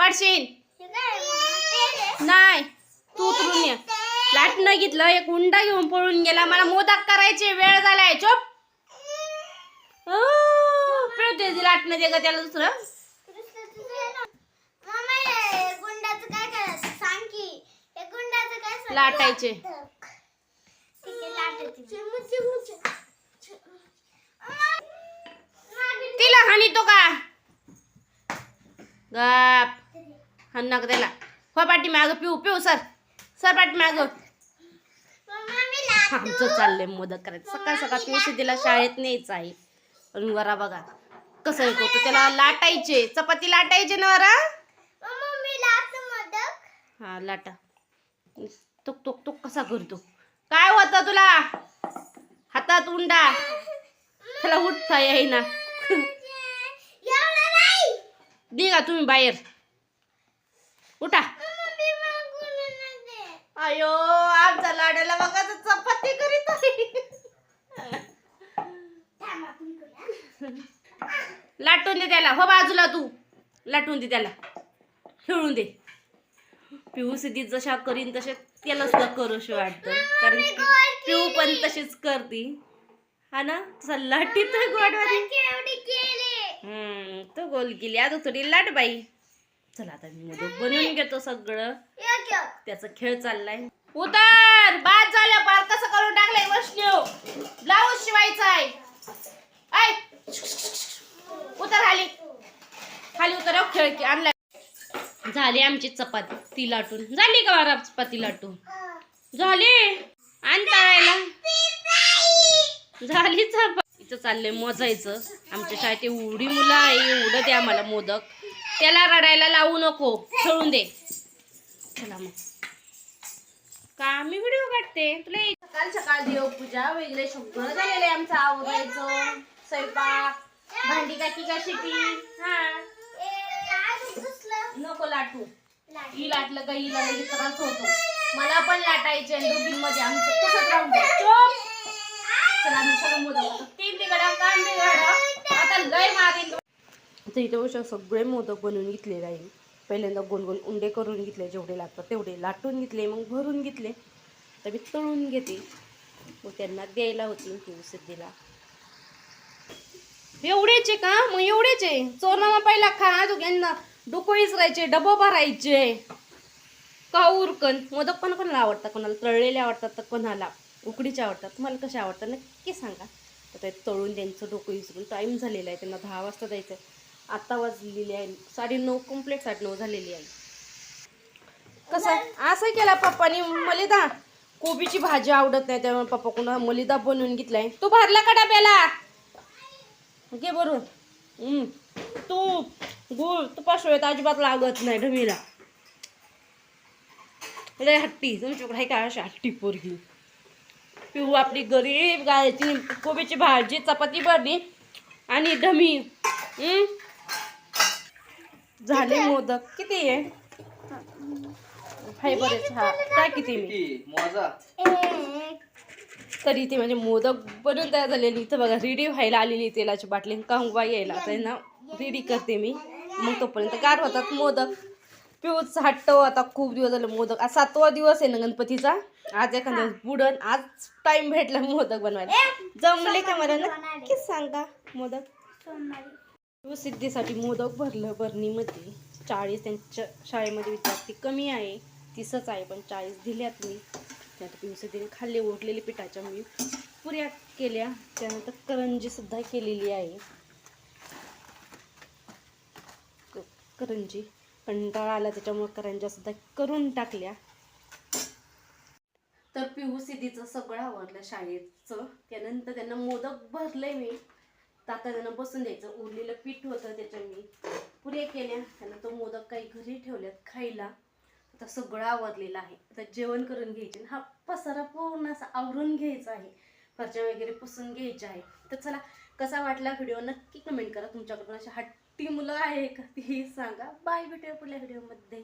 पडशील. नाही तू उतरून ये. लाटणं घेतलं एक उंडा घेऊन पळून गेला. मला मोदक करायचे वेळ झालाय. चोप. पिळते लाटणं दे ग त्याला दुसरं. लाटायचे. तिला हानी तो का? गप. हा नका त्याला. हो पाठी माग पिऊ पिऊ सर. सर पाठी माग. मी लाट आमचं चाललंय मोदक करायचं. सकाळ सकाळ पिऊ तिला शाळेत न्यायचं आहे. पण वरा बघा कसं हे करतो? त्याला लाटायचे. चपाती लाटायचे ना वरा? हा लाटा. तुक तुक तुक कसा करतो? काय होतं तुला? हातात उंडा. त्याला उठता येईना. एवढं नाही दे तुम्ही बाहेर. उठा. अयो आमचा लाड्याला बघा तर चपाती करीत. लाटून दे त्याला. हो बाजूला तू. लाटून दे त्याला. खेळून दे. पिऊ सिद्धी जशा करीन तसे त्याला सुद्धा करूशी वाटतं. कारण पिऊ पण तशीच करती. हा ना? तसा लाटीत गोडवारी हम्म तो गोल केली. आता थोडी लाट बाई. चला आता मी मोदक बनवून घेतो सगळं. त्याचा खेळ चाललाय. उतर! बाद झालं पार कसं करून टाकलंय वैष्णव ब्लाऊज शिवायचा आहे. उतर खाली. खाली उतर हो, खेळ आणलाय. झाली आमची चपाती लाटून. झाली का बारा चपाती लाटून? झाली. आण तळायला झाली चपाती. इथं चाललंय मोजायचं. आमच्या शाळेत एवढी मुलं आहे एवढं द्या मला मोदक. त्याला रडायला लावू नको. खेळून दे. चला मग. का मी व्हिडिओ काढते? तुला सकाळ सकाळ देवपूजा वगैरे सगळं झालेले आहे आमचं आवरायचं. स्वयंपाक भांडी काकी कशी ती हा. नको लाटू. ही लाटलं का हिला लगेच त्रास होतो. मला पण लाटायचे दोघींमध्ये आमचं कसं राहून चला मी सगळं मोदक तीन तिकडं कान बिघडा. आता लय मारीन तर इथे वर्ष सगळे मोदक बनवून घेतलेले आहे. पहिल्यांदा गोल गोल उंडे करून घेतले जेवढे लागतात तेवढे. लाटून घेतले मग भरून घेतले. तर मी तळून घेते. मग त्यांना द्यायला होती पिऊ सिद्धीला. एवढेच आहे का? मग एवढेच. आहे चोरमा पहिला खा अजून यांना डोकं विसरायचे भरायचे. का उरकन? मोदक पण कोणाला आवडतात? कोणाला तळलेले आवडतात तर कोणाला? उकडीचे आवडतात? तुम्हाला कसे आवडतात? नक्की सांगा. तर ते तळून त्यांचं डोकं विसरून टाईम झालेला आहे. त्यांना दहा वाजता जायचं आता वाजलेली आहे. साडे नऊ कंप्लीट साडे नऊ झालेली आहे. कसं? असं केला पप्पानी मलिदा. कोबीची भाजी आवडत नाही त्यामुळे पप्पा कुणा मलिदा बनवून घेतलाय. तो भरला का डब्याला? घे हम्म. तूप गुळ तुपाशिवाय अजिबात लागत नाही ढमीला. लय हट्टी. तुमच्याकडे आहे का अशी हट्टी पोरगी? पिऊ आपली गरीब गायची कोबीची भाजी चपाती भरली आणि ढमी. हम्म? झाले मोदक. किती आहे? हा. काय किती मी मोजा. तरी ते म्हणजे मोदक बनवून तयार झालेली. इथं बघा रेडी व्हायला आलेली तेलाची बाटली. कांगवा यायला? त्यांना रेडी करते मी. मग तोपर्यंत गार होतात मोदक. पिऊच हट्ट आता खूप दिवस झाले मोदक. आज सातवा दिवस आहे ना गणपतीचा. आज एखाद्या बुडन आज टाइम भेटला मोदक बनवायला. जमले का मला नक्की सांगा मोदक? शिवसिद्धीसाठी सिद्धीसाठी मोदक भरलं भरणीमध्ये चाळीस त्यांच्या शाळेमध्ये विद्यार्थी कमी आहे तीसच आहे पण चाळीस दिल्यात मी त्यात पिऊ सिद्धीने खाल्ले ओढलेले पिठाच्या मी पुऱ्या केल्या. त्यानंतर करंजी सुद्धा केलेली आहे. करंजी कंटाळा आला त्याच्यामुळे करंज्या सुद्धा करून टाकल्या. तर पिहू सिद्धीचं सगळं आवडलं शाळेचं. त्यानंतर त्यांना मोदक भरले मी. तर आता त्यांना बसून द्यायचं. उरलेलं पीठ होतं त्याच्या मी पुऱ्या केल्या. त्यांना तो मोदक काही घरी ठेवल्यात खायला. आता सगळं आवरलेलं आहे. आता जेवण करून घ्यायचे हा पसारा पूर्ण असा आवरून घ्यायचा आहे. फरच्या वगैरे पुसून घ्यायच्या आहे. तर चला कसा वाटला व्हिडिओ नक्की कमेंट करा. तुमच्याकडून अशा हट्टी मुलं आहे का ती सांगा. बाय भेटूया पुढल्या व्हिडिओमध्ये.